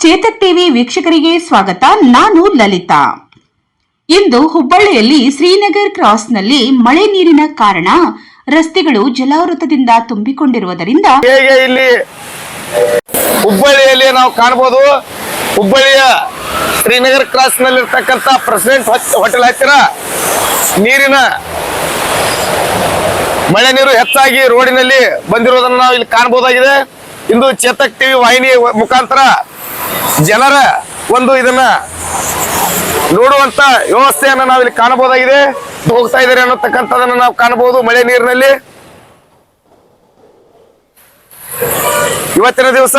Chetak TV ವೀಕ್ಷಕರಿಗೆ ಸ್ವಾಗತ. ನಾನು ಲಲಿತಾ. ಇಂದು ಹುಬ್ಬಳ್ಳಿಯಲ್ಲಿ ಶ್ರೀನಗರ್ ಕ್ರಾಸ್ನಲ್ಲಿ ಮಳೆ ನೀರಿನ ಕಾರಣ ರಸ್ತೆಗಳು ಜಲಾವೃತದಿಂದ ತುಂಬಿಕೊಂಡಿರುವುದರಿಂದ ಇಲ್ಲಿ ಹುಬ್ಬಳ್ಳಿಯಲ್ಲಿ ನಾವು ಕಾಣಬಹುದು ಹುಬ್ಬಳ್ಳಿಯ ಶ್ರೀನಗರ್ ಕ್ರಾಸ್ ನಲ್ಲಿರ್ತಕ್ಕಂಥ ಪ್ರೆಸಿಡೆಂಟ್ ಹೋಟೆಲ್ ಹತ್ತಿರ ನೀರಿನ ಮಳೆ ನೀರು ಹೆಚ್ಚಾಗಿ ರೋಡಿನಲ್ಲಿ ಬಂದಿರೋದನ್ನು ನಾವು ಇಲ್ಲಿ ಕಾಣಬಹುದಾಗಿದೆ ಇಂದು ಚೇತಕ್ ಟಿವಿ ವಾಹಿನಿ ಮುಖಾಂತರ ಜನರ ಒಂದು ಇದನ್ನ ನೋಡುವಂತ ವ್ಯವಸ್ಥೆಯನ್ನ ನಾವಿಲ್ಲಿ ಕಾಣಬಹುದಾಗಿದೆ. ಹೋಗ್ತಾ ಇದ್ದಾರೆ ಅನ್ನತಕ್ಕಂಥದನ್ನ ನಾವು ಕಾಣಬಹುದು ಮಳೆ ನೀರಿನಲ್ಲಿ. ಇವತ್ತಿನ ದಿವಸ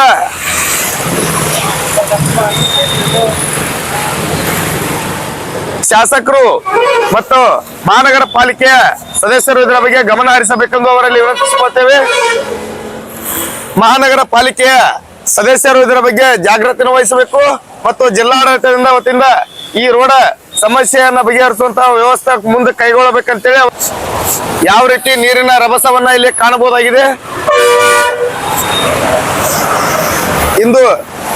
ಶಾಸಕರು ಮತ್ತು ಮಹಾನಗರ ಪಾಲಿಕೆಯ ಸದಸ್ಯರು ಇದರ ಬಗ್ಗೆ ಗಮನ ಹರಿಸಬೇಕೆಂದು ಅವರಲ್ಲಿ ವಿನಂತಿಸಿಕೊಳ್ತೇವೆ. ಮಹಾನಗರ ಪಾಲಿಕೆಯ ಸದಸ್ಯರು ಇದರ ಬಗ್ಗೆ ಜಾಗೃತಿ ವಹಿಸಬೇಕು ಮತ್ತು ಜಿಲ್ಲಾಡಳಿತದಿಂದ ವತಿಯಿಂದ ಈ ರೋಡ ಸಮಸ್ಯೆಯನ್ನ ಬಗೆಹರಿಸುವಂತಹ ವ್ಯವಸ್ಥೆ ಮುಂದೆ ಕೈಗೊಳ್ಳಬೇಕಂತೇಳಿ ಯಾವ ರೀತಿ ನೀರಿನ ರಭಸವನ್ನ ಇಲ್ಲಿ ಕಾಣಬಹುದಾಗಿದೆ? ಇಂದು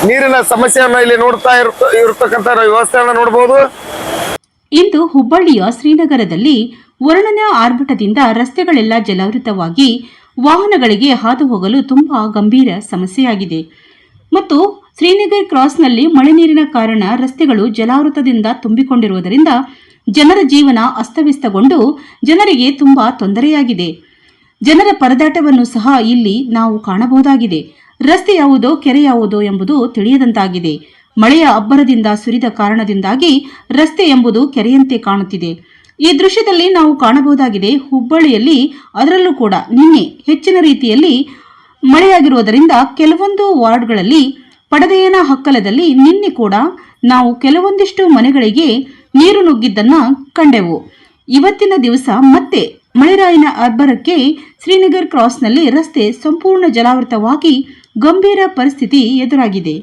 ನೀರಿನ ಸಮಸ್ಯೆಯನ್ನ ಇಲ್ಲಿ ನೋಡ್ತಾ ಇರತಕ್ಕಂತ ವ್ಯವಸ್ಥೆಯನ್ನ ನೋಡಬಹುದು ಇಂದು ಹುಬ್ಬಳ್ಳಿಯ ಶ್ರೀನಗರದಲ್ಲಿ ವರ್ಣನ ಆರ್ಭಟದಿಂದ ರಸ್ತೆಗಳೆಲ್ಲ ಜಲಾವೃತವಾಗಿ ವಾಹನಗಳಿಗೆ ಹಾದು ಹೋಗಲು ತುಂಬಾ ಗಂಭೀರ ಸಮಸ್ಯೆಯಾಗಿದೆ. ಮತ್ತು ಶ್ರೀನಗರ್ ಕ್ರಾಸ್ನಲ್ಲಿ ಮಳೆ ನೀರಿನ ಕಾರಣ ರಸ್ತೆಗಳು ಜಲಾವೃತದಿಂದ ತುಂಬಿಕೊಂಡಿರುವುದರಿಂದ ಜನರ ಜೀವನ ಅಸ್ತವ್ಯಸ್ತಗೊಂಡು ಜನರಿಗೆ ತುಂಬಾ ತೊಂದರೆಯಾಗಿದೆ. ಜನರ ಪರದಾಟವನ್ನು ಸಹ ಇಲ್ಲಿ ನಾವು ಕಾಣಬಹುದಾಗಿದೆ. ರಸ್ತೆ ಯಾವುದೋ ಕೆರೆ ಯಾವುದೋ ಎಂಬುದು ತಿಳಿಯದಂತಾಗಿದೆ. ಮಳೆಯ ಅಬ್ಬರದಿಂದ ಸುರಿದ ಕಾರಣದಿಂದಾಗಿ ರಸ್ತೆ ಎಂಬುದು ಕೆರೆಯಂತೆ ಕಾಣುತ್ತಿದೆ. ಈ ದೃಶ್ಯದಲ್ಲಿ ನಾವು ಕಾಣಬಹುದಾಗಿದೆ, ಹುಬ್ಬಳ್ಳಿಯಲ್ಲಿ ಅದರಲ್ಲೂ ಕೂಡ ನಿನ್ನೆ ಹೆಚ್ಚಿನ ರೀತಿಯಲ್ಲಿ ಮಳೆಯಾಗಿರುವುದರಿಂದ ಕೆಲವೊಂದು ವಾರ್ಡ್ಗಳಲ್ಲಿ ಪಡದೆಯನ ಹಕ್ಕಲದಲ್ಲಿ ನಿನ್ನೆ ಕೂಡ ನಾವು ಕೆಲವೊಂದಿಷ್ಟು ಮನೆಗಳಿಗೆ ನೀರು ನುಗ್ಗಿದ್ದನ್ನ ಕಂಡೆವು. ಇವತ್ತಿನ ದಿವಸ ಮತ್ತೆ ಮಳೆರಾಯಿನ ಅಬ್ಬರಕ್ಕೆ ಶ್ರೀನಗರ್ ಕ್ರಾಸ್ನಲ್ಲಿ ರಸ್ತೆ ಸಂಪೂರ್ಣ ಜಲಾವೃತವಾಗಿ ಗಂಭೀರ ಪರಿಸ್ಥಿತಿ ಎದುರಾಗಿದೆ.